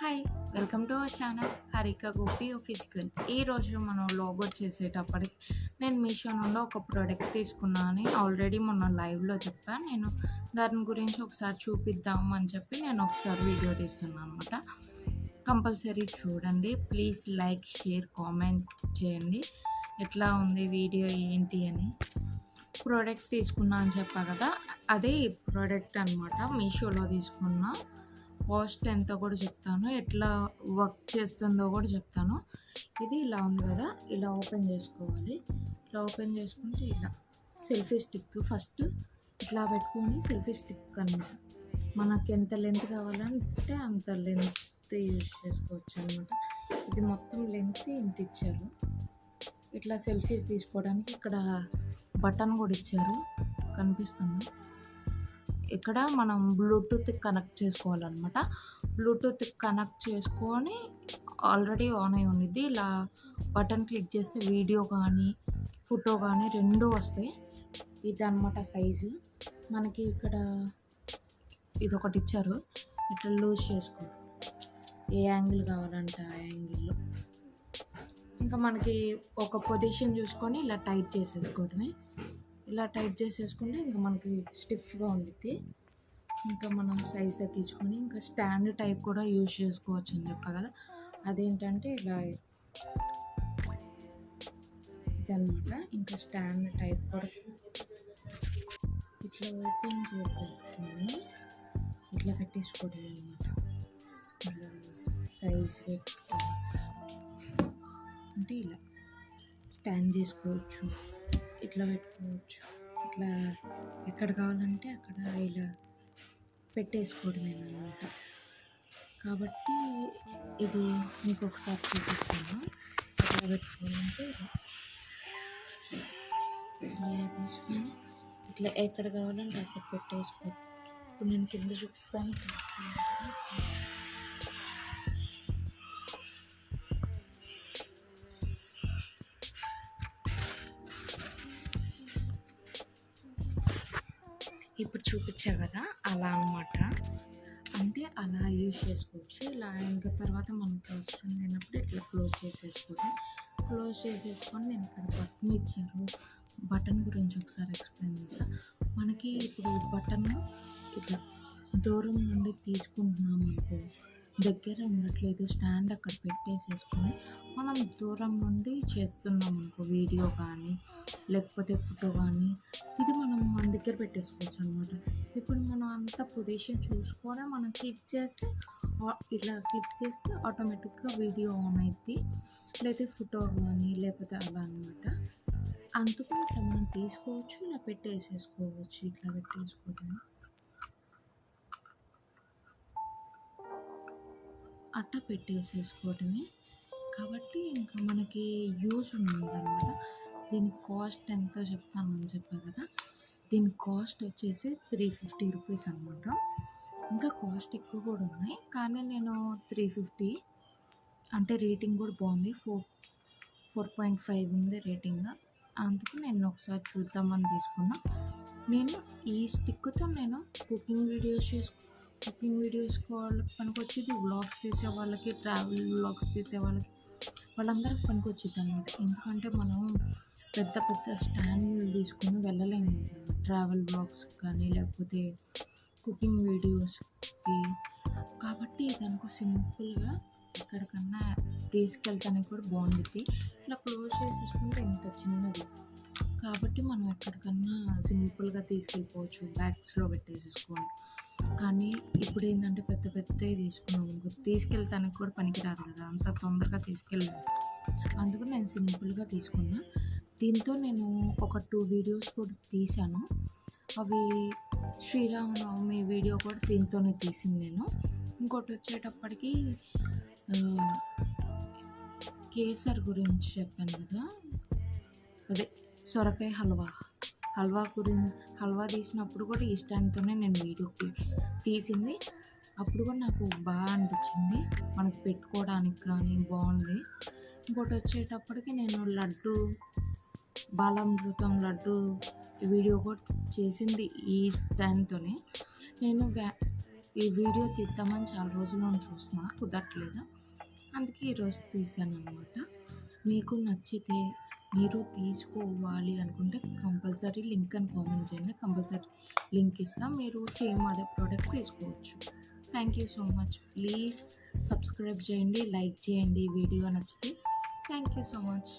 Hi welcome to our channel Harika Gopi physical ఈ రోజు మనం లోగో చేసేటప్పటికి నేను మీషో నుండి ఒక ప్రోడక్ట్ తీసుకున్నా అని ఆల్రెడీ మొన్న లైవ్లో చెప్పాను నేను దాని గురించి ఒకసారి చూపిద్దాం అని చెప్పి నేను ఒకసారి వీడియో తీస్తున్నాను అనమాట కంపల్సరీ చూడండి. ప్లీజ్ లైక్ షేర్ కామెంట్ చేయండి. ఎట్లా ఉంది వీడియో ఏంటి అని. ప్రోడక్ట్ తీసుకున్నా అని చెప్పా కదా అదే ప్రోడక్ట్ అనమాట మీషోలో తీసుకున్నా. కాస్ట్ ఎంతో కూడా చెప్తాను ఎట్లా వర్క్ చేస్తుందో కూడా చెప్తాను. ఇది ఇలా ఉంది కదా ఇలా ఓపెన్ చేసుకోవాలి. ఇలా ఓపెన్ చేసుకుంటే ఇలా సెల్ఫీ స్టిక్ ఫస్ట్ ఇట్లా పెట్టుకొని సెల్ఫీ స్టిక్ అనమాట. మనకి ఎంత లెంత్ కావాలంటే అంత లెంత్ యూజ్ చేసుకోవచ్చు అనమాట. ఇది మొత్తం లెంత్ ఇంత ఇచ్చారు. ఇట్లా సెల్ఫీస్ తీసుకోవడానికి ఇక్కడ బటన్ కూడా ఇచ్చారు. కనిపిస్తుంది? ఇక్కడ మనం బ్లూటూత్ కనెక్ట్ చేసుకోవాలన్నమాట. బ్లూటూత్ కనెక్ట్ చేసుకొని ఆల్రెడీ ఆన్ అయి ఉండిద్ది. ఇలా బటన్ క్లిక్ చేస్తే వీడియో కానీ ఫోటో కానీ రెండు వస్తాయి. ఇది అనమాట సైజు మనకి ఇక్కడ ఇది ఒకటి ఇచ్చారు. ఇట్లా లూజ్ చేసుకో. ఏ యాంగిల్ కావాలంటే ఆ యాంగిల్లో ఇంకా మనకి ఒక పొజిషన్ చూసుకొని ఇలా టైట్ చేసేసుకోవడమే. ఇలా టైట్ చేసేసుకుంటే ఇంకా మనకి స్టిఫ్గా ఉండిద్ది. ఇంకా మనం సైజ్ తగ్గించుకొని ఇంకా స్టాండ్ టైప్ కూడా యూజ్ చేసుకోవచ్చు అని చెప్పా కదా. అదేంటంటే ఇలా ఇదనమాట ఇంకా స్టాండ్ టైప్ కూడా ఇట్లా ఓపెన్ చేసేసుకొని ఇట్లా పెట్టేసుకోవడం అనమాట సైజ్ పెట్టుకో అంటే ఇలా స్టాండ్ చేసుకోవచ్చు. ఇట్లా పెట్టుకోవచ్చు. ఇట్లా ఎక్కడ కావాలంటే అక్కడ ఇలా పెట్టేసుకోవడమే అనమాట కాబట్టి ఇది మీకు ఒకసారి చూపిస్తాను. ఎట్లా పెట్టుకోవాలంటే ఇలా తీసుకొని ఇట్లా ఎక్కడ కావాలంటే అక్కడ పెట్టేసుకో. ఇప్పుడు నేను కింద చూపిస్తాను. ఇప్పుడు చూపించా కదా అలా అనమాట అంటే అలా యూజ్ చేసుకోవచ్చు. ఇలా ఇంకా తర్వాత మనకు అవసరం లేనప్పుడు ఇట్లా క్లోజ్ చేసేసుకోవడం. క్లోజ్ చేసేసుకొని నేను ఇక్కడ బటన్ ఇచ్చారు. బటన్ గురించి ఒకసారి ఎక్స్ప్లెయిన్ చేస్తాను మనకి ఇప్పుడు బటన్ ఇట్లా దూరం నుండి తీసుకుంటున్నాం అనుకో దగ్గర ఉండట్లేదు స్టాండ్ అక్కడ పెట్టేసేసుకొని మనం దూరం నుండి చేస్తున్నాం అనుకో వీడియో కానీ లేకపోతే ఫోటో కానీ ఇది మనం మన దగ్గర పెట్టేసుకోవచ్చు అనమాట ఇప్పుడు మనం అంత పొజిషన్ చూసుకొని మనం క్లిక్ చేస్తే ఇట్లా ఇలా క్లిక్ చేస్తే ఆటోమేటిక్గా వీడియో ఆన్ అవుద్ది లేకపోతే ఫోటో కానీ లేకపోతే అలా అనమాట అందుకు ఇట్లా మనం తీసుకోవచ్చు ఇలా పెట్టేసేసుకోవచ్చు ఇట్లా పెట్టేసుకోవడం అట్ట పెట్టేసేసుకోవటమే. కాబట్టి ఇంకా మనకి యూజ్ ఉందన్నమాట దీని కాస్ట్ ఎంతో చెప్తామని చెప్పా కదా? దీని కాస్ట్ వచ్చేసి త్రీ ఫిఫ్టీ రూపీస్ అనమాట ఇంకా కాస్ట్ ఎక్కువ కూడా ఉన్నాయి. కానీ నేను త్రీ ఫిఫ్టీ అంటే రేటింగ్ కూడా బాగుంది. ఫోర్ ఫోర్ పాయింట్ ఫైవ్ ఉంది రేటింగ్. అందుకు నేను ఒకసారి చూద్దామని తీసుకున్నా. నేను ఈ స్టిక్తో నేను కుకింగ్ వీడియోస్ చేసుకు కుకింగ్ వీడియోస్ వాళ్ళకి పనికొచ్చేది వ్లాగ్స్ తీసే వాళ్ళకి ట్రావెల్ వ్లాగ్స్ తీసే వాళ్ళకి వాళ్ళందరికి పనికొచ్చింది అనమాట ఎందుకంటే మనం పెద్ద పెద్ద స్టాండ్ తీసుకొని వెళ్ళలేము ట్రావెల్ బ్లాగ్స్ కానీ లేకపోతే కుకింగ్ వీడియోస్కి. కాబట్టి దానికి సింపుల్గా ఎక్కడికన్నా తీసుకెళ్తానికి కూడా బాగుంటుంది ఇట్లా క్లోజ్ చేసేసుకుంటే ఇంత చిన్నది. కాబట్టి మనం ఎక్కడికన్నా సింపుల్గా తీసుకెళ్ళిపోవచ్చు. బ్యాగ్స్లో పెట్టేసేసుకోవాలి. కానీ ఇప్పుడు ఏంటంటే పెద్ద పెద్దవి తీసుకున్నాము అనుకో, తీసుకెళ్తానికి కూడా పనికిరాదు కదా. అంత తొందరగా తీసుకెళ్ళాను అందుకు నేను సింపుల్గా తీసుకున్నా. దీంతో నేను ఒక టూ వీడియోస్ కూడా తీశాను. అవి శ్రీరామనవమి వీడియో కూడా దీంతోనే తీసింది నేను. ఇంకోటి వచ్చేటప్పటికి కేసర్ గురించి చెప్పాను కదా. అదే సొరకాయ హల్వా. హల్వా గురించి హల్వా తీసినప్పుడు కూడా ఈ నేను వీడియో తీసింది. అప్పుడు కూడా నాకు బాగా అనిపించింది. మనకు పెట్టుకోవడానికి కానీ బాగుంది. ఇంకోటి వచ్చేటప్పటికి నేను లడ్డు బాలామృతం లడ్డు వీడియో కూడా చేసింది ఈ దానితోనే. నేను ఈ వీడియో తీద్దామని చాలా రోజుల నుంచి చూస్తున్నా కుదరట్లేదు. అందుకే ఈరోజు తీసాను అనమాట మీకు నచ్చితే మీరు తీసుకోవాలి అనుకుంటే కంపల్సరీ లింక్ అని కామెంట్ చేయండి. కంపల్సరీ లింక్ ఇస్తాం. మీరు సేమ్ అదే ప్రోడక్ట్ తీసుకోవచ్చు. Thank you so much please subscribe చేయండి లైక్ చేయండి వీడియో నచ్చితే. Thank you so much